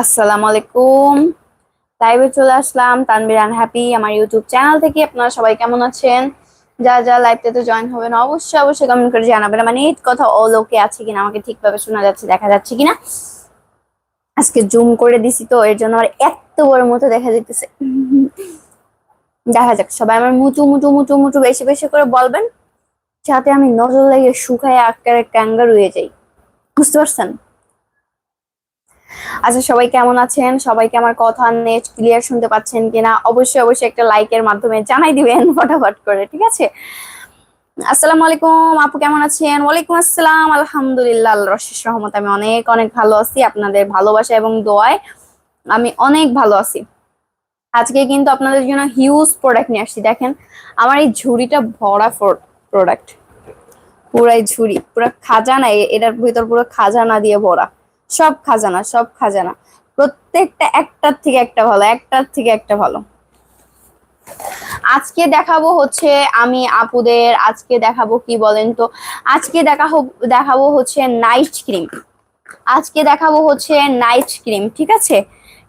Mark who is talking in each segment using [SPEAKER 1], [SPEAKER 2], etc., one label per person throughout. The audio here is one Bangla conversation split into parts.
[SPEAKER 1] আসসালামু আলাইকুম। লাইভে চলে আসলাম তানবির হ্যাপি আমার ইউটিউব চ্যানেল থেকে। আপনারা সবাই কেমন আছেন? যা যা লাইভটাতে জয়েন হবেন, অবশ্যই অবশ্যই কমেন্ট করে জানাবেন। মানে এই কথা অলোকে আছে কিনা, আমাকে ঠিকভাবে শোনা যাচ্ছে, দেখা যাচ্ছে কিনা? আজকে জুম করে দিছি তো, এর জন্য আমার এত বড় মতো দেখা যেতেছে দেখা যাক, সবাই আমার মুচু মুচু মুচু মুচু, বেশি বেশি করে বলবেন। যাতে আমি নজর লেগে শুকায় আকারে ক্যাঙ্গার হয়ে যাই। বুঝতে পারছেন? আচ্ছা সবাই কেমন আছেন? সবাইকে আমার কথা নেট ক্লিয়ার শুনতে পাচ্ছেন কিনা? অবশ্যই অবশ্যই একটা লাইকের মাধ্যমে জানাই দিবেন ফটাফট করে, ঠিক আছে? আসসালামু আলাইকুম, আপু কেমন আছেন? ওয়ালাইকুম আসসালাম, আলহামদুলিল্লাহ অশেষ রহমত আমি অনেক অনেক ভালো আছি, আপনাদের ভালোবাসা এবং দোয়ায় আমি অনেক ভালো আছি। আজকে কিন্তু আপনাদের জন্য হিউজ প্রোডাক্ট নিয়ে আসছি, দেখেন, আমার এই ঝুড়িটা ভরা প্রোডাক্ট পুরাই ঝুড়ি, পুরো খাজানা এটার ভিতর পুরো খাজানা দিয়ে ভরা। সব খাজানা সব খাজানা। প্রত্যেকটা একটার থেকে একটা ভালো, একটার থেকে একটা ভালো। আজকে দেখাবো হচ্ছে আমি আপুদের, আজকে দেখাবো কি বলেন তো? আজকে দেখাবো দেখাবো হচ্ছে নাইট ক্রিম আজকে দেখাবো হচ্ছে নাইট ক্রিম ঠিক আছে?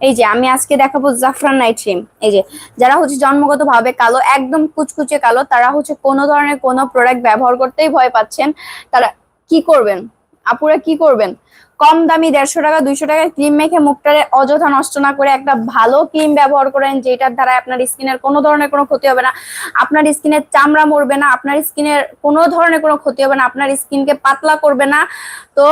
[SPEAKER 1] এই যে, আমি আজকে দেখাবো জাফরান নাইট ক্রিম। এই যে, যারা হচ্ছে জন্মগত ভাবে কালো, একদম কুচকুচে কালো, তারা হচ্ছে কোনো ধরনের কোনো প্রোডাক্ট ব্যবহার করতেই ভয় পাচ্ছেন। তারা কি করবেন? আপুরা কি করবেন? কম দামি দেড়শো টাকা, দুইশো টাকা ক্রিম মেখে মুখটারে অযথা নষ্ট না করে একটা ভালো ক্রিম ব্যবহার করেন, যেটার দ্বারা আপনার স্কিনের কোনো ধরনের কোনো ক্ষতি হবে না। আপনার স্কিনের চামড়া মরবে না, আপনার স্কিনের কোনো ধরনের কোনো ক্ষতি হবে না, আপনার স্কিনকে পাতলা করবে না। তো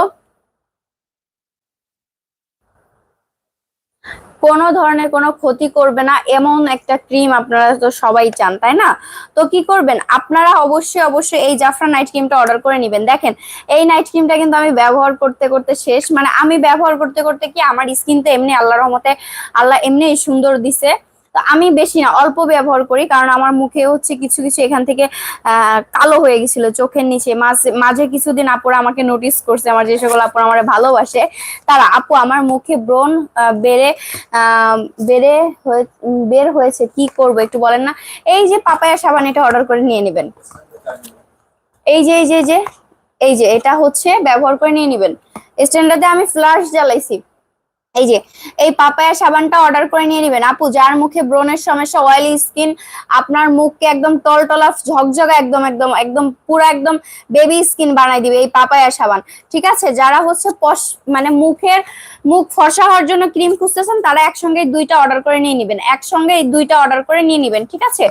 [SPEAKER 1] কোনো ধরনের কোনো ক্ষতি করবে না, এমন একটা ক্রিম আপনারা তো সবাই চান, তাই না? তো কি করবেন? আপনারা অবশ্যই অবশ্যই এই জাফরান নাইট ক্রিমটা অর্ডার করে নেবেন। দেখেন, এই নাইট ক্রিমটা কিন্তু আমি ব্যবহার করতে করতে শেষ। মানে আমি ব্যবহার করতে করতে কি আমার স্কিন তো এমনি আল্লাহর রহমতে, আল্লাহ এমনি সুন্দর দিছে। তো আমি বেশি না, অল্প ব্যবহার করি কারণ আমার মুখে হচ্ছে কিছু কিছু এখান থেকে কালো হয়ে গেছিল চোখের নিচে। মাঝে মাঝে কিছুদিন আপুরা আমাকে নোটিস করছে, আমার যে সকল আপুরা আমার ভালোবাসে, তারা, আপু আমার মুখে ব্রণ বেড়ে বেড়ে বের হয়েছে, কি করব একটু বলেন না? এই যে পাপায়া সাবান এটা অর্ডার করে নিয়ে নেবেন। এই যে এই যে এই যে এই যে, এটা হচ্ছে ব্যবহার করে নিয়ে নেবেন। স্ট্যান্ডার্ডে আমি ফ্লাশ জ্বালাইছি। এই যে, এই পাপায়া সাবানটা অর্ডার করে নিয়ে নেবেন। আপু, যার মুখে ব্রণের সমস্যা অয়েলি স্কিন আপনার মুখকে একদম টলটলা, ঝকঝকা, একদম একদম একদম, পুরো একদম বেবি স্কিন বানাই দিবে এই পাপায়া সাবান। ঠিক আছে? যারা হচ্ছে মানে মুখের, মুখ ফর্সা হওয়ার জন্য ক্রিম খুঁজতেছেন, তারা একসঙ্গে দুইটা অর্ডার করে নিয়ে নেবেন। একসঙ্গে এই দুইটা অর্ডার করে নিয়ে নেবেন, ঠিক আছে?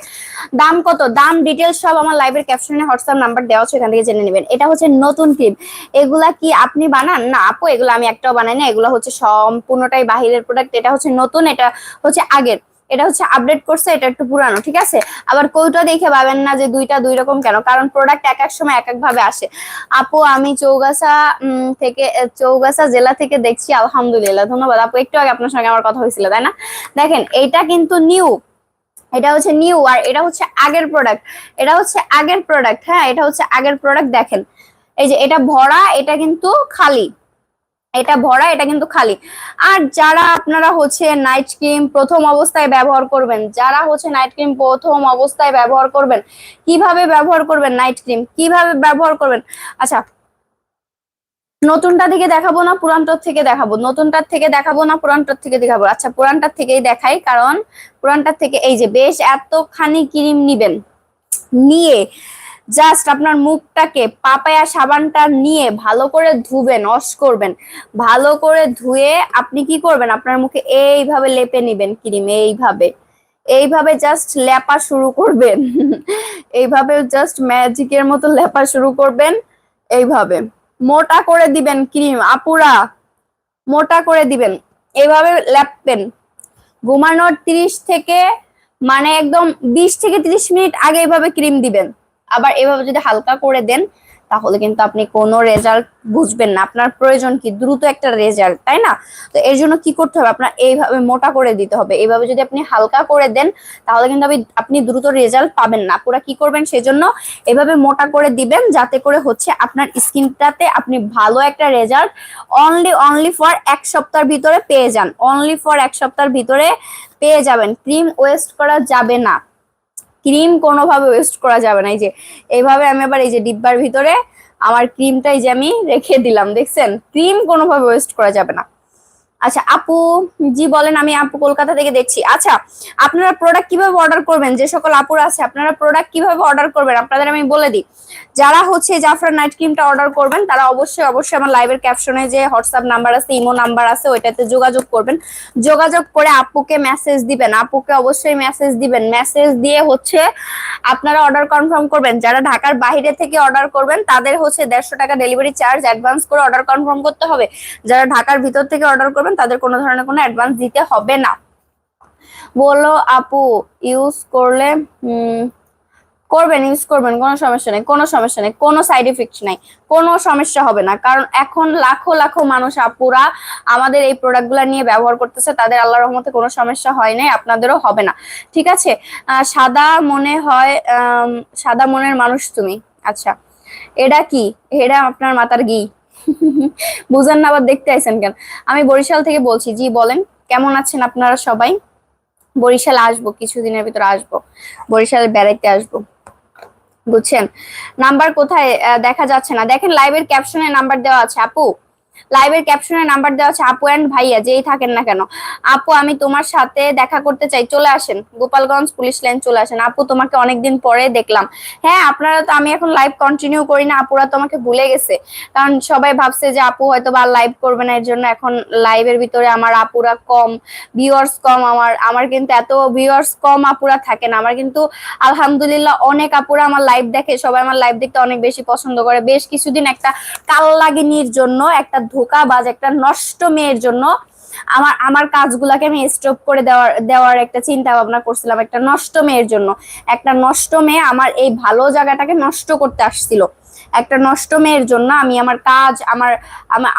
[SPEAKER 1] দাম কত? দাম ডিটেলস সব আমার লাইভের ক্যাপশনে হোয়াটসঅ্যাপ নাম্বার দেওয়া আছে এখান থেকে জেনে নেবেন। এটা হচ্ছে নতুন ক্রিম এগুলা কি আপনি বানান? না, আপু, এগুলো আমি একটাও বানাই না। এগুলো হচ্ছে সম্পূর্ণটাই বাহিরের প্রোডাক্ট এটা হচ্ছে নতুন, এটা হচ্ছে আগের। এটা হচ্ছে আপডেট করছে, এটা একটু পুরানো, ঠিক আছে? আবার কোইটা দেখে পাবেন না যে দুইটা দুই রকম কেন? কারণ প্রোডাক্ট এক এক সময় এক এক ভাবে আসে। আপু, আমি চৌগাছা থেকে চৌগাছা জেলা থেকে দেখছি, আলহামদুলিল্লাহ, ধন্যবাদ। আপু, একটু আগে আপনার সঙ্গে আমার কথা হয়েছিল, তাই না? দেখেন, এটা কিন্তু নিউ এটা হচ্ছে নিউ আর এটা হচ্ছে আগের প্রোডাক্ট এটা হচ্ছে আগের প্রোডাক্ট হ্যাঁ? এটা হচ্ছে আগের প্রোডাক্ট দেখেন। এই যে এটা ভরা, এটা কিন্তু খালি। এটা ভরা, এটা কিন্তু খালি। আর যারা আপনারা হচ্ছে নাইট ক্রিম প্রথম অবস্থায় ব্যবহার করবেন, যারা হচ্ছে নাইট ক্রিম প্রথম অবস্থায় ব্যবহার করবেন, কীভাবে ব্যবহার করবেন নাইট ক্রিম কীভাবে ব্যবহার করবেন? আচ্ছা নতুনটা থেকে দেখাবো না পুরানটার থেকে দেখাবো। নতুনটার থেকে দেখাবো না পুরানটার থেকে দেখাবো। আচ্ছা পুরানটার থেকেই দেখাই, কারণ পুরানটার থেকে এই যে বেশ এতখানি ক্রিম নিবেন। নিয়ে জাস্ট আপনার মুখটাকে পাপায়া সাবানটা নিয়ে ভালো করে ধুবেন অস করবেন। ভালো করে ধুয়ে আপনি কি করবেন? আপনার মুখে এইভাবে লেপে নিবেন ক্রিম, এইভাবে। এইভাবে জাস্ট লেপা শুরু করবেন। এইভাবে জাস্ট ম্যাজিকের মতো লেপা শুরু করবেন। এইভাবে। মোটা করে দিবেন ক্রিম, আপুরা। মোটা করে দিবেন। এইভাবে লেপবেন ঘুমানোর তিরিশ থেকে মানে একদম বিশ থেকে তিরিশ মিনিট আগে এইভাবে ক্রিম দিবেন। আবার এভাবে যদি হালকা করে দেন, তাহলে কিন্তু আপনি কোনো রেজাল্ট বুঝবেন না। আপনার প্রয়োজন কি? দ্রুত একটা রেজাল্ট তাই না? তো এর জন্য কি করতে হবে? আপনার এইভাবে মোটা করে দিতে হবে। এইভাবে যদি আপনি হালকা করে দেন, তাহলে কিন্তু আপনি দ্রুত রেজাল্ট পাবেন না। পুরা কি করবেন? সেজন্য এভাবে মোটা করে দিবেন, যাতে করে হচ্ছে আপনার স্কিনটাতে আপনি ভালো একটা রেজাল্ট অনলি অনলি ফর এক সপ্তাহের ভিতরে পেয়ে যান। অনলি ফর এক সপ্তাহের ভিতরে পেয়ে যাবেন। ক্রিম ওয়েস্ট করা যাবে না। ক্রিম কোনোভাবে ওয়েস্ট করা যাবে না। এই যে এইভাবে আমি আবার এই যে ডিব্বার ভিতরে আমার ক্রিমটাই যে আমি রেখে দিলাম, দেখছেন? ক্রিম কোনোভাবে ওয়েস্ট করা যাবে না। আচ্ছা আপু, জি বলেন, আমি আপু কলকাতা থেকে দেখছি। আচ্ছা আপনারা প্রোডাক্ট কীভাবে অর্ডার করবেন? যে সকল আপুরা আছে, আপনারা প্রোডাক্ট কীভাবে অর্ডার করবেন? আপনাদের আমি বলে দিই। যারা হচ্ছে জাফরান নাইট ক্রিমটা অর্ডার করবেন, তারা অবশ্যই অবশ্যই আমার লাইভের ক্যাপশনে যে হোয়াটসঅ্যাপ নাম্বার আছে ইমো নাম্বার আছে, ওইটাতে যোগাযোগ করবেন। যোগাযোগ করে আপুকে মেসেজ দিবেন। আপুকে অবশ্যই মেসেজ দিবেন। মেসেজ দিয়ে হচ্ছে আপনারা অর্ডার কনফার্ম করবেন। যারা ঢাকার বাইরে থেকে অর্ডার করবেন, তাদের হচ্ছে দেড়শো টাকা ডেলিভারি চার্জ অ্যাডভান্স করে অর্ডার কনফার্ম করতে হবে। যারা ঢাকার ভিতর থেকে অর্ডার করবেন তাদের কোনো ধরনের কোনো অ্যাডভান্স দিতে হবে না। বলো আপু ইউজ করলে করবেন ইউজ করবেন, কোনো সমস্যা নেই, কোনো সমস্যা নেই, কোনো সাইড ইফেক্ট নাই, কোনো সমস্যা হবে না। কারণ এখন লাখো লাখো মানুষ আপুরা আমাদের এই প্রোডাক্টগুলো নিয়ে ব্যবহার করতেছে, তাদের আল্লাহর রহমতে কোনো সমস্যা হয় নাই, আপনাদেরও হবে না। ঠিক আছে? সাদা মনে হয় সাদা মনের মানুষ তুমি। আচ্ছা এটা কি? এটা আপনার মাতার গি বুঝেন না, আবার দেখতে আইছেন কেন? আমি বরিশাল থেকে বলছি, জি, বলেন, কেমন আছেন আপনারা সবাই? বরিশাল আসব, কিছুদিনের ভিতরে আসব বরিশালে বেড়াইতে আসব, বুঝছেন? নাম্বার কোথায়? দেখা যাচ্ছে না। দেখেন লাইভের ক্যাপশনে নাম্বার দেওয়া আছে। আপু লাইভের ক্যাপশনে নাম্বার দেওয়া আছে, আপু অ্যান্ড ভাইয়া, যেই থাকেন না কেন। আপু, আমি তোমার সাথে দেখা করতে চাই, চলে আসেন। গোপালগঞ্জ পুলিশ লাইন চলে আসেন। আপু, তোমাকে অনেকদিন পরে দেখলাম। হ্যাঁ আপনারা তো, আমি এখন লাইভ কন্টিনিউ করি না, আপুরা তোমাকে ভুলে গেছে। কারণ সবাই ভাবছে যে আপু হয়তো বা লাইভ করবে না এর জন্য এখন লাইভের ভিতরে আমার আপুরা কম ভিউয়ার্স কম, আমার আমার কিন্তু এত ভিউয়ার্স কম আপুরা থাকে না। আমার কিন্তু আলহামদুলিল্লাহ অনেক আপুরা আমার লাইভ দেখে, সবাই আমার লাইভ দেখতে অনেক বেশি পছন্দ করে। বেশ কিছুদিন একটা কাল্লাগিনীর জন্য একটা ধোকাবাজ, একটা নষ্ট মেয়ের জন্য আমার আমার কাজগুলাকে আমি স্টপ করে দেওয়ার দেওয়ার একটা চিন্তা ভাবনা করছিলাম, একটা নষ্ট মেয়ের জন্য। একটা নষ্ট মেয়ে আমার এই ভালো জায়গাটাকে নষ্ট করতে আসছিল। একটা নষ্ট মেয়ের জন্য আমি আমার কাজ, আমার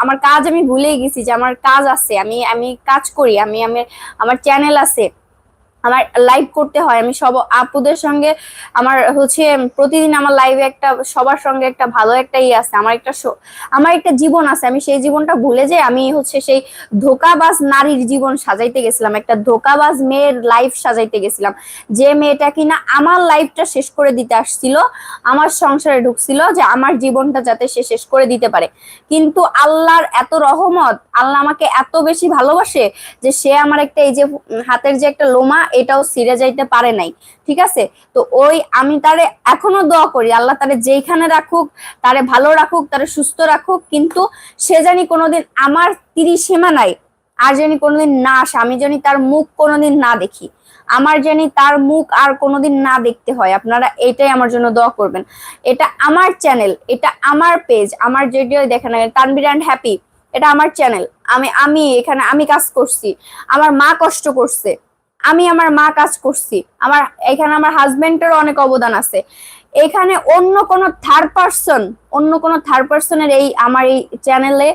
[SPEAKER 1] আমার কাজ আমি ভুলেই গেছি যে আমার কাজ আছে, আমি আমি কাজ করি, আমি আমি, আমার চ্যানেল আছে। আমার লাইভ করতে হয়। আমি সব আপুদের সঙ্গে আমার হচ্ছে প্রতিদিন আমার লাইভে একটা, সবার সঙ্গে একটা ভালো একটা ইয়ে আছে। আমার একটা আমার একটা জীবন আছে। আমি সেই জীবনটা ভুলে যাই আমি হচ্ছে সেই ধোকাবাজ নারীর জীবন সাজাইতে গেছিলাম। একটা ধোকাবাজ মেয়ের লাইফ সাজাইতে গেছিলাম। যে মেয়েটা কিনা আমার লাইফটা শেষ করে দিতে আসছিল, আমার সংসারে ঢুকছিল যে আমার জীবনটা যাতে সে শেষ করে দিতে পারে। কিন্তু আল্লাহর এত রহমত, আল্লাহ আমাকে এত বেশি ভালোবাসে যে সে আমার একটা এই যে হাতের যে একটা লোমা এটাও সিরে যাইতে পারে নাই, ঠিক আছে? তো ওই আমি তারে এখনও দোয়া করি, আল্লাহ তারে যেইখানে রাখুক, তারে ভালো রাখুক, তারে সুস্থ রাখুক, কিন্তু সে জানি কোনোদিন আমার তিরিশ সীমানায় আর জানি কোনোদিন না আসে, আমি জানি তার মুখ কোনোদিন না দেখি, আমার জানি তার মুখ আর কোনোদিন না দেখতে হয়, আপনারা এটাই আমার জন্য দোয়া করবেন। এটা আমার চ্যানেল, এটা আমার পেজ, আমার যেটিও দেখেন তানবির অ্যান্ড হ্যাপি এটা আমার চ্যানেল, আমি আমি এখানে, আমি কাজ করছি, আমার মা কষ্ট করছে আমি আমার মা কাজ করছি। আমার, এখানে আমার হাজবেন্ডেরও অনেক অবদান আছে। এখানে অন্য কোনো থার্ড পার্সন অন্য কোনো থার্ড পার্সনের এই, আমার এই চ্যানেলে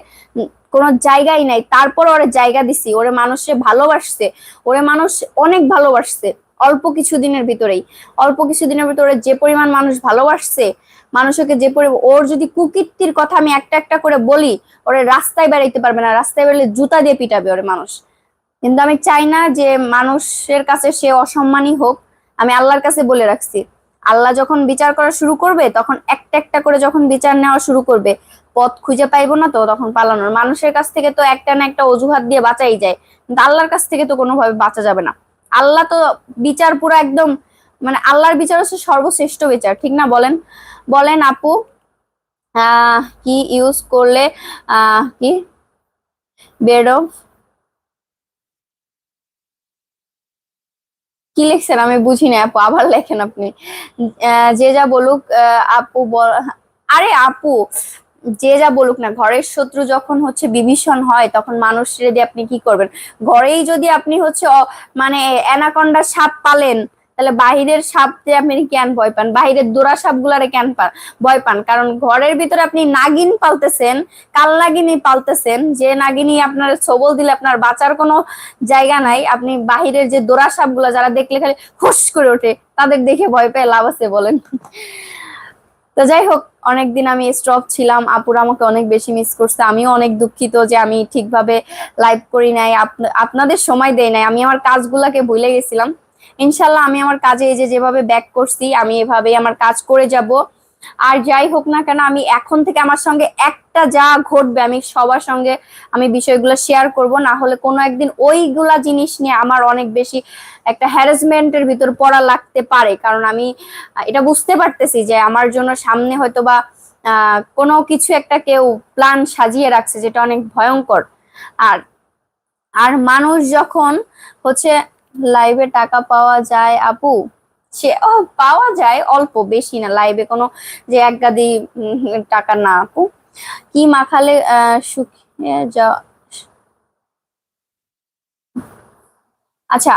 [SPEAKER 1] কোনো জায়গাই নাই। তারপর ওরে জায়গা দিছি। ওরে মানুষে ভালোবাসছে। ওরে মানুষ অনেক ভালোবাসছে অল্প কিছু দিনের ভিতরেই। অল্প কিছু দিনের ভিতরে যে পরিমাণ মানুষ ভালোবাসছে, মানুষকে যে পরি, ওর যদি কুকীর্তির কথা আমি একটা একটা করে বলি, ওরে রাস্তায় বেড়াইতে পারবে না। রাস্তায় বেরোলে জুতা দিয়ে পিটাবে ওরে মানুষ। কিন্তু আমি চাই না যে মানুষের কাছে সে অসম্মানই হোক। আমি আল্লাহর কাছে বলে রাখছি, আল্লাহ যখন বিচার করা শুরু করবে, তখন একটা একটা করে যখন বিচার নেওয়া শুরু করবে, পথ খুঁজে পাইবো না তো তখন পালানোর। মানুষের কাছ থেকে তো একটা না একটা অজুহাত দিয়ে বাঁচাই যায়, কিন্তু আল্লাহর কাছ থেকে তো কোনোভাবে বাঁচা যাবে না। আল্লাহ তো বিচার পুরো একদম মানে আল্লাহর বিচার হচ্ছে সর্বশ্রেষ্ঠ বিচার, ঠিক না বলেন? বলেন আপু কি ইউজ করলে কি? বেড অফ কি লিখছেন? আমি বুঝি না, আপু, আবার লেখেন আপনি। যে যা বলুক আপু আরে আপু, যে যা বলুক না, ঘরের শত্রু যখন হচ্ছে বিভীষণ হয়, তখন মানুষ দিয়ে আপনি কি করবেন? ঘরেই যদি আপনি হচ্ছে মানে অ্যানাকন্ডা সাপ পালেন তাহলে বাহিরের সাপতে আপনি কেন ভয় পান? বাহিরের দোরা সাপ গুলারে কেন ভয় পান? কারণ ঘরের ভিতরে আপনি নাগিন পালতেছেন, কাল নাগিনী পালতেছেন, যে নাগিনী আপনার সবল দিলে আপনার বাঁচার কোনো জায়গা নাই। আপনি বাহিরের যে দোরা সাপগুলা যারা দেখলে খালি হুস করে ওঠে, তাদের দেখে ভয় পেয়ে লাভ আছে বলেন। তো যাই হোক, অনেকদিন আমি স্টপ ছিলাম। আপুরা আমাকে অনেক বেশি মিস করছে। আমিও অনেক দুঃখিত যে আমি ঠিকভাবে লাইভ করি নাই। আপ- আপনাদের সময় দেই নাই। আমি আমার কাজগুলাকে ভুলে গেছিলাম। ইনশাল্লাহ আমি আমার কাজে এই যে যেভাবে ব্যাক করছি, আমি এভাবে আমার কাজ করে যাব। আর যাই হোক না কেন, আমি এখন থেকে আমার সঙ্গে একটা যা ঘটবে, আমি সবার সঙ্গে আমি বিষয়গুলো শেয়ার করব। না হলে কোনো একদিন ওইগুলা জিনিস নিয়ে আমার অনেক বেশি একটা হ্যারাসমেন্টের ভিতর পড়া লাগতে পারে। কারণ আমি এটা বুঝতে পারতেছি যে আমার জন্য সামনে হয়তো বা কোনো কিছু একটা কেউ প্ল্যান সাজিয়ে রাখছে, যেটা অনেক ভয়ঙ্কর। আর আর মানুষ যখন হচ্ছে লাইভে টাকা পাওয়া যায়, আপু? সে পাওয়া যায় অল্প, বেশি না। লাইভে কোনো যে এক গাদি টাকা না, আপু। কি মাখালে শুকিয়ে যা আচ্ছা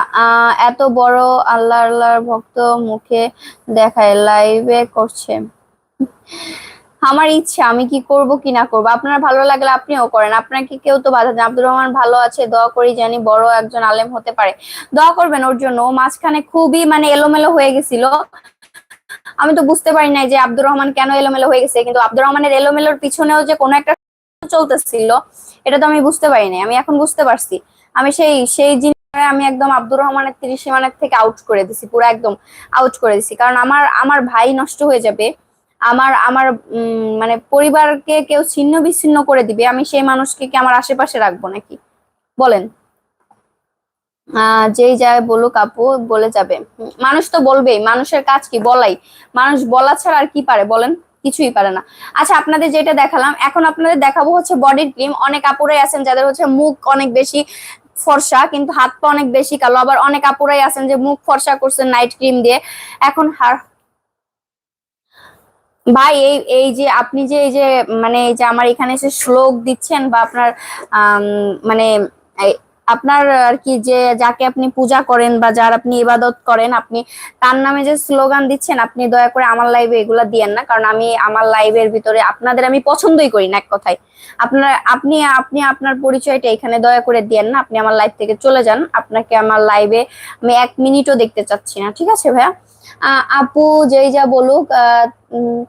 [SPEAKER 1] এত বড় আল্লাহ আল্লাহর ভক্ত মুখে দেখায় লাইভে করছে। আমার ইচ্ছা, আমি কি করব, কি না করব? আপনার ভালো লাগলে আপনিও করেন। আপনাকে কেউ তো বাধা দেন? আব্দুর রহমান ভালো আছে, দোয়া করি জানি বড় একজন আলেম হতে পারে। দোয়া করবেন ওর জন্য। মাঝখানে খুবই মানে এলোমেলো হয়ে গেছিল। আমি তো বুঝতে পারি নাই যে আব্দুর রহমান কেন এলোমেলো হয়ে গেছে, কিন্তু আব্দুর রহমানের এলোমেলোর পিছনেও যে কোনো একটা চলতেছিল, এটা তো আমি বুঝতে পারি নাই। আমি এখন বুঝতে পারছি। আমি সেই সেই জিনিস আমি একদম আব্দুর রহমানের তিরিশ মানের থেকে আউট করে দিছি, পুরো একদম আউট করে দিছি। কারণ আমার আমার ভাই নষ্ট হয়ে যাবে। আমার আমার মানে পরিবারকে কেউ ছিন্ন বিচ্ছিন্ন করে দিবে, আমি সেই মানুষকে কি আমার আশেপাশে রাখব নাকি? বলেন। যেই যায় বলুক আপু, বলে যাবে। মানুষ তো বলবেই, মানুষের কাজ কি? বলাই। মানুষ বলা ছাড়া আর কি পারে বলেন? কিছুই পারে না। আচ্ছা আপনাদের যেটা দেখালাম, এখন আপনাদের দেখাবো হচ্ছে বডির ক্রিম অনেক আপুরাই আছেন যাদের হচ্ছে মুখ অনেক বেশি ফর্সা, কিন্তু হাত পা অনেক বেশি কালো। আবার অনেক আপুরাই আছেন যে মুখ ফর্সা করছেন নাইট ক্রিম দিয়ে। এখন ভাই, এই এই যে আপনি যে, এই যে মানে এই যে আমার এখানে এসে শ্লোক দিচ্ছেন বা আপনার মানে আপনার আর কি যে, যাকে আপনি পূজা করেন বা যার আপনি ইবাদত করেন, আপনি তার নামে যে স্লোগান দিচ্ছেন, আপনি দয়া করে আমার লাইভে এগুলা দিয়েন না। কারণ আমি আমার লাইভের ভিতরে আপনাদের আমি পছন্দই করি না, এক কথায়। আপনার, আপনি আপনি আপনার পরিচয়টা এখানে দয়া করে দিয়েন না। আপনি আমার লাইভ থেকে চলে যান। আপনাকে আমার লাইভে আমি এক মিনিটও দেখতে চাচ্ছি না। ঠিক আছে ভাইয়া? আপু যেই যা বলুক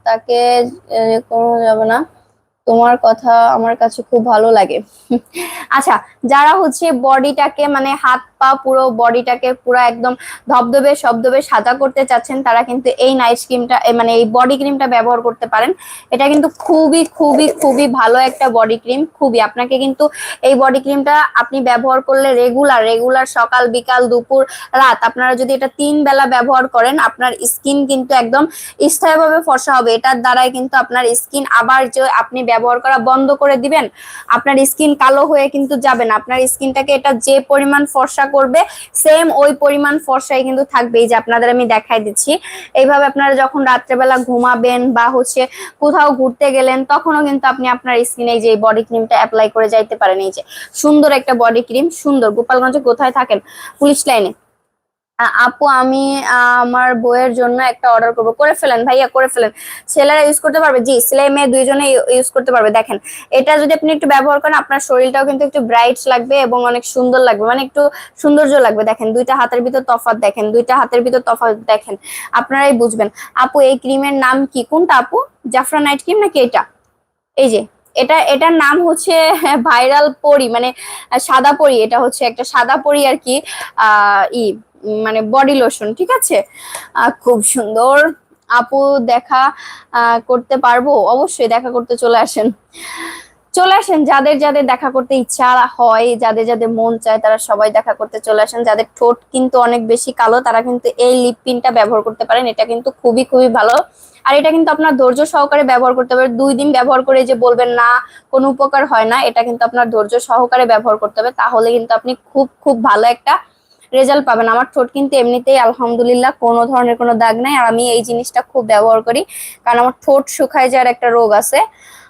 [SPEAKER 1] তাকে কোনো যাবে না। তোমার কথা আমার কাছে খুব ভালো লাগে। আচ্ছা যারা হচ্ছে বডিটাকে মানে হাত পা পুরো বডিটাকে পুরো একদম ধবধবে শব্দবে সাদা করতে চাচ্ছেন, তারা কিন্তু এই নাইট ক্রিমটা মানে এই বডি ক্রিমটা ব্যবহার করতে পারেন। এটা কিন্তু খুবই খুবই খুবই ভালো একটা বডি ক্রিম খুবই। আপনাকে কিন্তু এই বডি ক্রিমটা আপনি ব্যবহার করলে রেগুলার রেগুলার সকাল, বিকাল, দুপুর, রাত, আপনারা যদি এটা তিন বেলা ব্যবহার করেন, আপনার স্কিন কিন্তু একদম স্থায়ীভাবে ফর্সা হবে। এটার দ্বারাই কিন্তু আপনার স্কিন আবার যে আপনি ব্যবহার করা বন্ধ করে দিবেন, আপনার স্কিন কালো হয়ে কিন্তু যাবে না। আপনার স্কিনটাকে এটা যে পরিমাণ ফর্সা করবে সেম ওই পরিমাণ ফর্সাই কিন্তু থাকবে এই যে আপনাদের আমি দেখাই দিচ্ছি। এইভাবে আপনারা যখন রাত্রেবেলা ঘুমাবেন বা হচ্ছে কোথাও ঘুরতে গেলেন, তখনও কিন্তু আপনি আপনার স্কিনে যে বডি ক্রিমটা অ্যাপ্লাই করে যাইতে পারেন। এই যে সুন্দর একটা বডি ক্রিম সুন্দর। গোপালগঞ্জে কোথায় থাকেন? পুলিশ লাইনে। আপু, আমি আমার বইয়ের জন্য একটা অর্ডার করব। করে ফেলেন ভাইয়া, করে ফেলেন। ছেলেরা ইউজ করতে পারবে? জি ছেলে মেয়ে দুইজনে ইউজ করতে পারবে। দেখেন, এটা যদি আপনি একটু ব্যবহার করেন, আপনার শরীরটাও কিন্তু একটু ব্রাইট লাগবে এবং অনেক সুন্দর লাগবে। মানে একটু সৌন্দর্য লাগবে। দেখেন, দুইটা হাতের ভিতর তফাৎ দেখেন, দুইটা হাতের ভিতর তফাৎ দেখেন। আপনারাই বুঝবেন। আপু, এই ক্রিমের নাম কি? কোনটা আপু? জাফরা নাইট ক্রিম নাকি এটা? এই যে, এটা, এটার নাম হচ্ছে ভাইরাল পরি মানে সাদা পরি। এটা হচ্ছে একটা সাদা পরি আর কি আহ ই। মানে বডি লোশন ঠিক আছে? খুব সুন্দর। আপু দেখা করতে পারব? অবশ্যই দেখা করতে চলে আসেন। চলে আসেন, যাদের যাদের দেখা করতে ইচ্ছা হয়, যাদের যাদের মন চায়, তারা সবাই দেখা করতে চলে আসেন। যাদের ঠোঁট কিন্তু অনেক বেশি কালো, তারা কিন্তু এই লিপ পিনটা ব্যবহার করতে পারেন। এটা কিন্তু খুবই খুবই ভালো। আর এটা কিন্তু আপনার ধৈর্য সহকারে ব্যবহার করতে হবে দুই দিন ব্যবহার করে যে বলবেন না, কোনো উপকার হয় না, এটা কিন্তু আপনার ধৈর্য সহকারে ব্যবহার করতে হবে। তাহলে কিন্তু আপনি খুব খুব ভালো একটা রেজাল্ট পাবেন। আমার ঠোঁট কিন্তু এমনিতেই আলহামদুলিল্লাহ কোনো ধরনের কোনো দাগ নাই। আর আমি এই জিনিসটা খুব ব্যবহার করি। কারণ আমার ঠোঁট শুকায় যাওয়ার একটা রোগ আছে।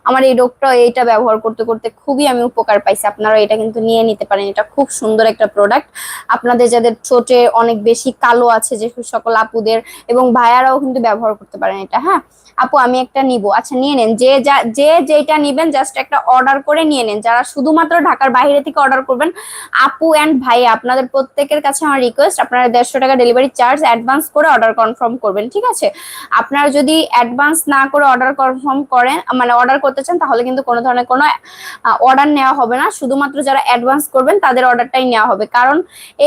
[SPEAKER 1] আমার এই রোগটা এইটা ব্যবহার করতে করতে খুবই আমি উপকার পাইছি। আপনারা এটা কিন্তু নিয়ে নিতে পারেন। এটা খুব সুন্দর একটা প্রোডাক্ট আপনাদের যাদের ঠোঁটে অনেক বেশি কালো আছে যে সকল আপুদের এবং ভাইয়ারাও কিন্তু ব্যবহার করতে পারেন এটা হ্যাঁ? আপু, আমি একটা নিব। আচ্ছা নিয়ে নেন। যে যা, যে যেটা নিবেন জাস্ট একটা অর্ডার করে নিয়ে নেন। যারা শুধুমাত্র ঢাকার বাইরে থেকে অর্ডার করবেন, আপু অ্যান্ড ভাই আপনাদের প্রত্যেকের কাছে আমার রিকোয়েস্ট আপনারা দেড়শো টাকা ডেলিভারি চার্জ অ্যাডভান্স করে অর্ডার কনফার্ম করবেন, ঠিক আছে? আপনারা যদি অ্যাডভান্স না করে অর্ডার কনফার্ম করেন মানে অর্ডার করতে চান, তাহলে কিন্তু কোনো ধরনের কোনো অর্ডার নেওয়া হবে না। শুধুমাত্র যারা অ্যাডভান্স করবেন, তাদের অর্ডারটাই নেওয়া হবে। কারণ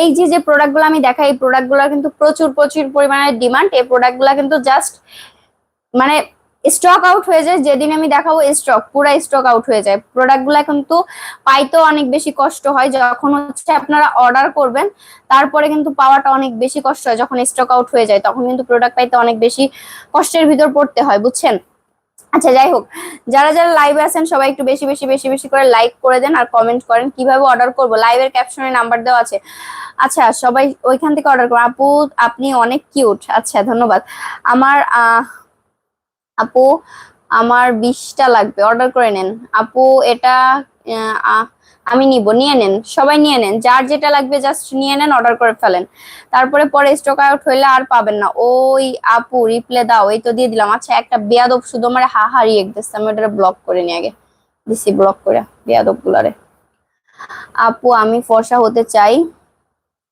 [SPEAKER 1] এই যে যে প্রোডাক্টগুলো আমি দেখাই, এই প্রোডাক্টগুলোর কিন্তু প্রচুর প্রচুর পরিমাণে ডিমান্ড এই প্রোডাক্টগুলো কিন্তু জাস্ট মানে স্টক আউট হয়ে যায়। যেদিন আমি দেখাবো স্টক পুরো স্টক আউট হয়ে যায়। প্রোডাক্টগুলো কিন্তু পাইতেও অনেক বেশি কষ্ট হয়। যখন হচ্ছে আপনারা অর্ডার করবেন, তারপরে কিন্তু পাওয়াটা অনেক বেশি কষ্ট হয়। যখন স্টক আউট হয়ে যায়, তখন কিন্তু প্রোডাক্ট পাইতে অনেক বেশি কষ্টের ভিতর পড়তে হয়। বুঝছেন? আচ্ছা যাই হোক, যারা যারা লাইভে আছেন, সবাই একটু বেশি বেশি বেশি বেশি করে লাইক করে দেন আর কমেন্ট করেন কীভাবে অর্ডার করব। লাইভের ক্যাপশনে নাম্বার দেওয়া আছে। আচ্ছা সবাই ওইখান থেকে অর্ডার করুন আপু, আপনি অনেক কিউট আচ্ছা ধন্যবাদ। আমার আপু, আমার বিশটা লাগবে। অর্ডার করে নেন। আপু, এটা আমি নিব, নিয়ে নেন, সবাই নিয়ে নেন, যার যেটা লাগবে জাস্ট নিয়ে নেন অর্ডার করে ফেলেন। তারপরে পরে স্টক আউট হইলে আর পাবেন না। ওই আপু রিপ্লে দাও, এই তো দিয়ে দিলাম। আচ্ছা একটা বেয়াদব শুধু আমার হা হারিয়ে দিচ্ছে আমি ওটা ব্লক করে নি আগে। দিছি ব্লক করে বেয়াদব গুলারে আপু, আমি ফর্সা হতে চাই।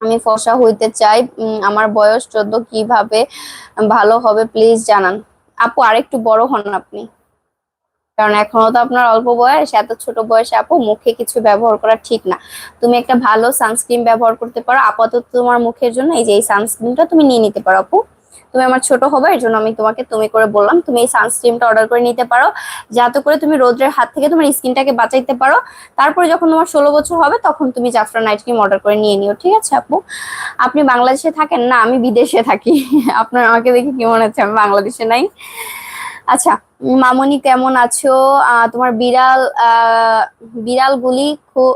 [SPEAKER 1] আমি ফর্সা হইতে চাই আমার বয়স চোদ্দ, কীভাবে ভালো হবে প্লিজ জানান। আপু, আরেকটু বড় হন আপনি। কারণ এখনও তো আপনার অল্প বয়স, এত ছোট বয়সে আপু মুখে কিছু ব্যবহার করা ঠিক না। তুমি একটা ভালো সানস্ক্রিন ব্যবহার করতে পারো, আপাতত তোমার মুখের জন্য এই যে এই সানস্ক্রিনটা তুমি নিয়ে নিতে পারো আপু। তুমি আমার ছোট হবে, এর জন্য আমি তোমাকে তুমি করে বললাম, তুমি এই সানস্ক্রিনটা অর্ডার করে নিতে পারো। যাতে করে তুমি রোদ্রের হাত থেকে তোমার স্কিনটাকে বাঁচাইতে পারো। তারপরে যখন তোমার ষোলো বছর হবে, তখন তুমি জাফরা নাইট ক্রিম অর্ডার করে নিয়ে নিও, ঠিক আছে আপু? আপনি বাংলাদেশে থাকেন না, আমি বিদেশে থাকি। আপনার আমাকে দেখে কি মনে হচ্ছে, আমি বাংলাদেশে নাই? আচ্ছা মামনি কেমন আছো? তোমার বিড়াল আহ, বিড়াল গুলি খুব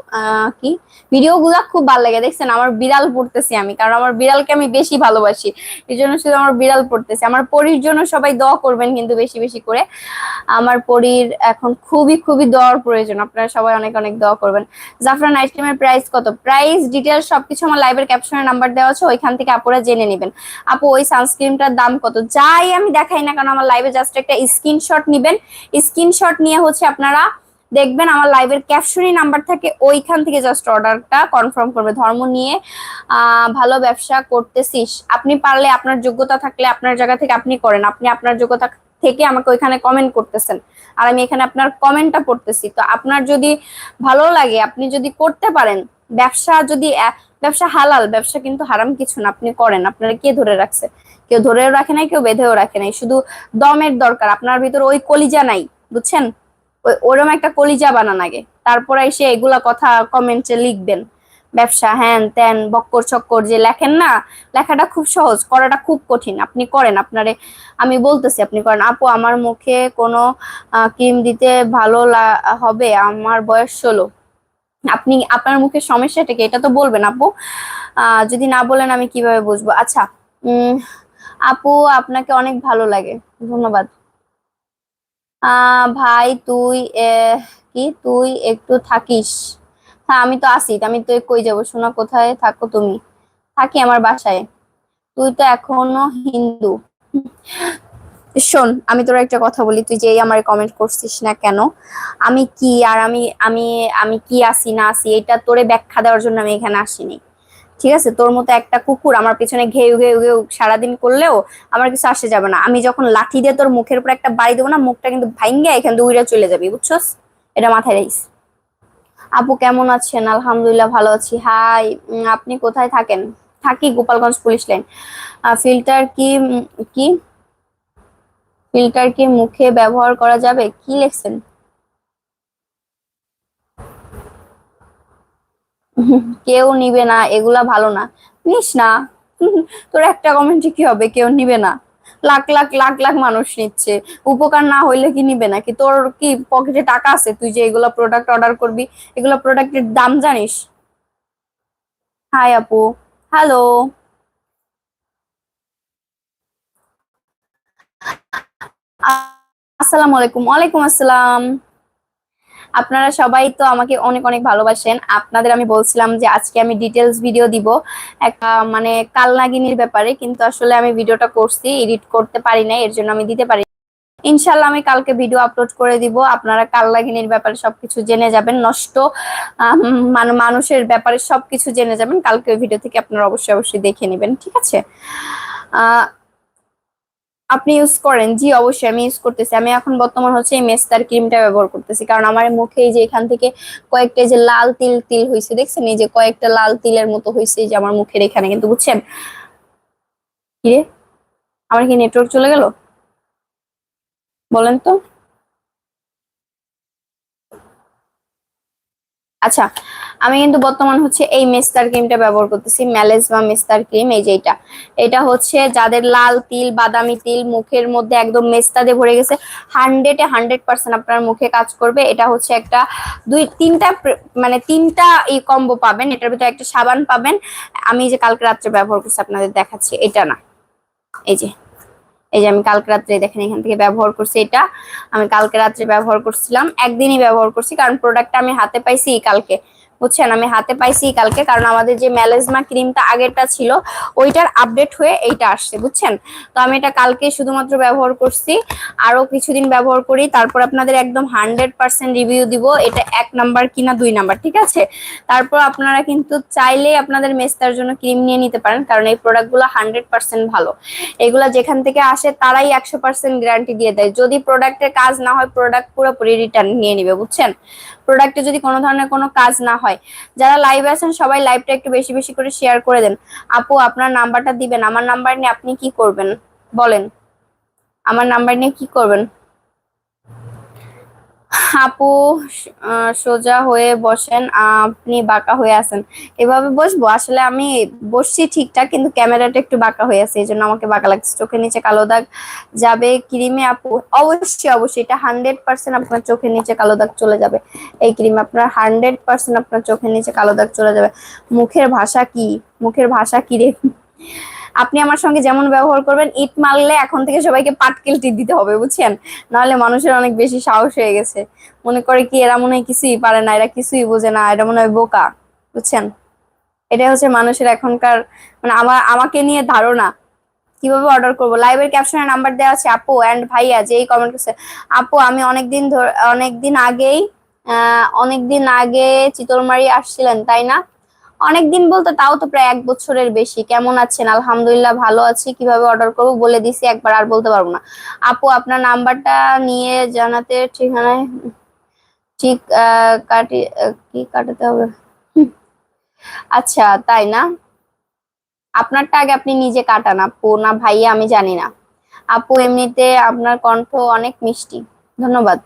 [SPEAKER 1] কি? ভিডিও গুলা খুব ভালো লাগে। দেখছেন আমার বিড়াল পড়তেছি আমি কারণ আমার বিড়ালকে আমি বেশি ভালোবাসি। এই জন্য শুধু আমার বিড়াল পড়তেছি। আমার পরীর জন্য সবাই দোয়া করবেন কিন্তু বেশি বেশি করে। আমার পরীর এখন খুবই খুবই দোয়ার প্রয়োজন। আপনারা সবাই অনেক অনেক দোয়া করবেন। জাফরান আইসক্রিমের প্রাইস কত? প্রাইস ডিটেলস সবকিছু আমার লাইভের ক্যাপশনে নাম্বার দেওয়া আছে ওইখান থেকে আপুরা জেনে নেবেন। আপু ওই সানস্ক্রিনটার দাম কত? যাই আমি দেখাই না কারণ আমার লাইভে জাস্ট একটা স্ক্রিনশট নিবেন। স্ক্রিনশট নিয়ে হচ্ছে আপনারা দেখবেন আমার লাইভের ক্যাপশনই নাম্বার থাকে, ওইখান থেকে জাস্ট অর্ডারটা কনফার্ম করবে। ধর্ম নিয়ে ভালো ব্যবসা করতেছিস। আপনি পারলে আপনার যোগ্যতা থাকলে আপনার জায়গা থেকে আপনি করেন। আপনি আপনার যোগ্যতা থেকে আমাকে ওইখানে কমেন্ট করতেছেন। আর আমি এখানে আপনার কমেন্টটা পড়তেছি। তো আপনার যদি ভালো লাগে, আপনি যদি করতে পারেন, ব্যবসা যদি, ব্যবসা হালাল, ব্যবসা কিন্তু হারাম কিছু না। আপনি করেন। আপনারা কে ধরে রাখছে? কেউ ধরেও রাখে নাই, কেউ বেঁধেও রাখে নাই। শুধু দমের দরকার, আপনার ভিতর ওই কলিজা নাই, বুঝছেন? ওই ওরম একটা কলিজা বানান আগে। তারপরে এসে এগুলা কথা কমেন্টে লিখবেন। ব্যবসা, হ্যান ত্যান, বক্কর চক্কর যে লেখেন না, লেখাটা খুব সহজ, করাটা খুব কঠিন। আপনি করেন, আপনারে আমি বলতেছি, আপনি করেন, আপু, আমার মুখে কোনো ক্রিম দিতে ভালো হবে, আমার বয়স ষোলো। আপনি, আপনার মুখের সমস্যাটা কি? এটা তো বলবেন, আপু। যদি না বলেন আমি কীভাবে বুঝব? আচ্ছা উম আপু, আপনাকে অনেক ভালো লাগে। ধন্যবাদ। ভাই, তুই কি? তুই একটু থাকিস। হ্যাঁ আমি তো আসি আমি তো কই যাব? শোনা, কোথায় থাকো তুমি? থাকি আমার বাসায়। তুই তো এখনও হিন্দু। শোন, আমি তোর একটা কথা বলি। তুই যেই আমার কমেন্ট করছিস না কেন? আমি কি আর আমি আমি আমি কি আসি না আসি এটা তোরে ব্যাখ্যা দেওয়ার জন্য আমি এখানে আসিনি। ঠিক আছে, তোর মতো একটা কুকুর আমার পিছনে ঘেউ ঘেউ ঘেউ সারাদিন করলেও আমার কিছু আসে যাবে না। আমি যখন লাঠি দিয়ে তোর মুখের উপর একটা বাড়ি দেবো না, মুখটা কিন্তু ভাঙ্গে এখান দিয়ে উইরা চলে যাবি, বুঝছস? এটা মাথায় রাখিস। আপু কেমন আছেন? আলহামদুলিল্লাহ ভালো আছি। হাই আপনি কোথায় থাকেন? থাকি গোপালগঞ্জ পুলিশ লাইন। ফিল্টার কি কি? ফিল্টার কি মুখে ব্যবহার করা যাবে? কি লিখছেন? কেউ নিবে না, এগুলা ভালো না। নিস না। তোর একটা কমেন্টে কি হবে? কেউ নিবে না। লাখ লাখ লাখ লাখ মানুষ নিচ্ছে। উপকার না হইলে কি নিবে নাকি? তোর কি পকেটে টাকা আছে? তুই যে এগুলা প্রোডাক্ট অর্ডার করবি, এগুলা প্রোডাক্টের দাম জানিস? হাই আপু। হ্যালো আসসালামু আলাইকুম। ওয়ালাইকুম আসসালাম। আপনারা সবাই তো আমাকে অনেক অনেক ভালোবাসেন। আপনাদের আমি বলছিলাম যে আজকে আমি ডিটেলস ভিডিও দিব। একটা মানে কালনাগিনীর ব্যাপারে, কিন্তু আসলে আমি ভিডিওটা করছি এডিট করতে পারি না এর জন্য আমি দিতে পারি। ইনশাল্লাহ আমি কালকে ভিডিও আপলোড করে দিব। আপনারা কালনাগিনীর ব্যাপারে সবকিছু জেনে যাবেন। নষ্ট মানে মানুষের ব্যাপারে সবকিছু জেনে যাবেন। কালকে ভিডিও থেকে আপনারা অবশ্যই অবশ্যই দেখে নেবেন, ঠিক আছে? আহ আপনি ইউজ করেন, জি অবশ্যই আমি ইউজ করতেছি। আমি এখন বর্তমান হচ্ছে এই মেস্তার ক্রিমটা ব্যবহার করতেছি, কারণ আমার মুখে যে এখান থেকে কয়েকটা যে লাল তিল তিল হয়েছে দেখছেন? এই যে কয়েকটা লাল তিলের মতো হয়েছে যে আমার মুখের এখানে, কিন্তু বুঝছেন? কি রে? আমার কি নেটওয়ার্ক চলে গেল? বলেন তো। আচ্ছা আমি কিন্তু বর্তমান হচ্ছে এই মেস্তার ক্রিমটা ব্যবহার করতেছি ম্যালেজ বা মেস্তার ক্রিম, এই যে এটা এটা হচ্ছে যাদের লাল তিল, বাদামি তিল মুখের মধ্যে একদম মেস্তা দিয়ে ভরে গেছে, হান্ড্রেডে হান্ড্রেড পার্সেন্ট আপনার মুখে কাজ করবে। এটা হচ্ছে একটা দুই, তিনটা মানে তিনটা এই কম্বো পাবেন, এটার ভিতরে একটা সাবান পাবেন। আমি যে কালকে রাত্রে ব্যবহার করছি, আপনাদের দেখাচ্ছি, এটা না। এই যে। এই যে আমি কালকে রাত্রে দেখেন এখান থেকে ব্যবহার করছি এটা। আমি কালকে রাত্রে ব্যবহার করছিলাম, একদিনই ব্যবহার করছি, কারণ প্রোডাক্টটা আমি হাতে পাইছি কালকে। বুঝছেন? আমি হাতে পাইছি কালকে, কারণ আমাদের যে ম্যালেজমা ক্রিমটা আগেরটা ছিল, ওইটার আপডেট হয়ে এইটা আসছে, বুঝছেন? তো আমি এটা কালকে শুধুমাত্র ব্যবহার করছি আরও কিছুদিন ব্যবহার করি, তারপর আপনাদের একদম হান্ড্রেড পার্সেন্ট রিভিউ দিব, এটা এক নাম্বার কিনা দুই নাম্বার ঠিক আছে? তারপর আপনারা কিন্তু চাইলে আপনাদের মেস্তার জন্য ক্রিম নিয়ে নিতে পারেন, কারণ এই প্রোডাক্টগুলো হান্ড্রেড পার্সেন্ট ভালো। এগুলা যেখান থেকে আসে, তারাই একশো পার্সেন্ট গ্যারান্টি দিয়ে দেয়। যদি প্রোডাক্টের কাজ না হয় প্রোডাক্ট পুরোপুরি রিটার্ন নিয়ে নিবে, বুঝছেন? প্রোডাক্টে যদি কোনো ধরনের কোনো কাজ না হয়। যারা লাইভ আছেন, সবাই লাইভটা একটু বেশি বেশি করে শেয়ার করে দেন। আপু, আপনার নাম্বারটা দিবেন। আমার নাম্বার নিয়ে আপনি কি করবেন? বলেন। আমার নাম্বার নিয়ে কি করবেন? আপু সোজা হয়ে বসেন, আপনি বাঁকা হয়ে আছেন। এভাবে বসবো? আসলে আমি বসছি ঠিকঠাক, কিন্তু ক্যামেরাটা একটু বাঁকা হয়ে আছে, এই জন্য আমাকে বাঁকা লাগছে। চোখের নিচে কালো দাগ যাবে ক্রিমে, আপু? অবশ্যই অবশ্যই। এটা হান্ড্রেড পার্সেন্ট আপনার চোখের নিচে কালো দাগ চলে যাবে। এই ক্রিম আপনার হান্ড্রেড পার্সেন্ট আপনার চোখের নিচে কালো দাগ চলে যাবে। মুখের ভাষা কি? মুখের ভাষা কি রে? আপনি আমার সঙ্গে যেমন ব্যবহার করবেন, ইট মারলে এখন থেকে সবাইকে পাটকেল টিপ দিতে হবে, বুঝছেন? নাহলে মানুষের অনেক বেশি সাহস হয়ে গেছে। মনে করে কি এরা মনে হয় কিছুই পারে না, এরা কিছুই বোঝে না, এরা মনে হয় বোকা, বুঝছেন? এটা হচ্ছে মানুষের এখনকার মানে আমার আমাকে নিয়ে ধারণা। কীভাবে অর্ডার করব? লাইভের ক্যাপশনে নাম্বার দেওয়া আছে, আপু অ্যান্ড ভাইয়া যে এই কমেন্ট করছে, আপু আমি অনেকদিন অনেকদিন আগেই অনেকদিন আগে চিতলমারি আসছিলেন, তাই না? অনেকদিন বলতে তাও তো প্রায় এক বছরের বেশি। কেমন আছেন? আলহামদুলিল্লাহ ভালো আছি। কীভাবে অর্ডার করব বলে দিছি, একবার আর বলতে পারব না। আপু, আপনার নাম্বারটা নিয়ে জানাতে ঠিকানায় ঠিক কাটি কি কাটাতে হবে? আচ্ছা তাই না? আপনারটা আগে আপনি নিজে কাটান আপু, না ভাইয়া আমি জানি না। আপু, এমনিতে আপনার কণ্ঠ অনেক মিষ্টি। ধন্যবাদ।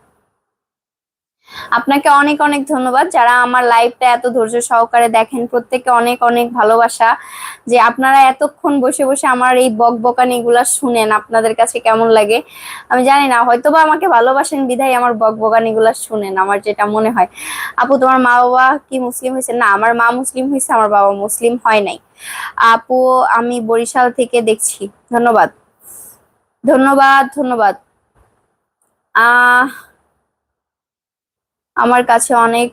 [SPEAKER 1] আপনাকে অনেক অনেক ধন্যবাদ যারা আমার লাইভটা এত ধৈর্য সহকারে দেখেন। প্রত্যেককে অনেক অনেক ভালোবাসা যে আপনারা এতক্ষণ বসে বসে আমার এই বক বকানি গুলা শুনেন, আপনাদের কাছে কেমন লাগে? আমি জানি না, হয়তোবা আমাকে ভালোবাসেন বিধায় আমার বক বকানি গুলা শুনেন, আমার যেটা মনে হয়। আপু, তোমার মা বাবা কি মুসলিম হয়েছে? না, আমার মা মুসলিম হয়েছে, আমার বাবা মুসলিম হয় নাই। আপু, আমি বরিশাল থেকে দেখছি, ধন্যবাদ। ধন্যবাদ ধন্যবাদ। আহ আমার কাছে অনেক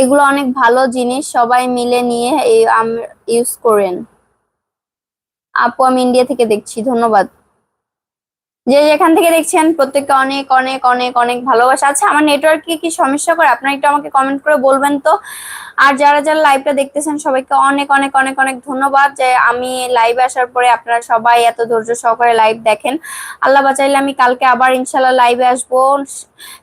[SPEAKER 1] এগুলো অনেক ভালো জিনিস সবাই মিলে নিয়ে ইউজ করেন। আপু, আমি ইন্ডিয়া থেকে দেখছি, ধন্যবাদ। যে যেখান থেকে দেখছেন, প্রত্যেককে অনেক অনেক অনেক অনেক ভালোবাসা। আচ্ছা আমার নেটওয়ার্কে কি সমস্যা করে? আপনারা একটু আমাকে কমেন্ট করে বলবেন তো। আর যারা যারা লাইভটা দেখতেছেন, সবাইকে অনেক অনেক অনেক অনেক ধন্যবাদ যে আমি লাইভে আসার পরে আপনারা সবাই এত ধৈর্য সহকারে লাইভ দেখেন। আল্লাহ বাঁচাইলে আমি কালকে আবার ইনশাল্লাহ লাইভে আসব।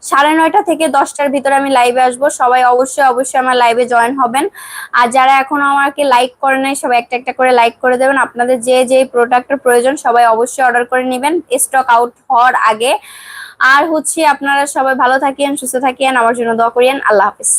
[SPEAKER 1] সাড়ে নয়টা থেকে দশটার ভিতরে আমি লাইভে আসব। সবাই অবশ্যই অবশ্যই আমার লাইভে জয়েন হবেন। আর যারা এখনও আমাকে লাইক করে নাই, সবাই একটা একটা করে লাইক করে দেবেন। আপনাদের যে যে প্রোডাক্টের প্রয়োজন, সবাই অবশ্যই অর্ডার করে নেবেন। স্টক আউট হওয়ার আগে। আর হচ্ছে আপনারা সবাই ভালো থাকেন, সুস্থ থাকেন, আমার জন্য দোয়া করিয়েন। আল্লাহ হাফিজ।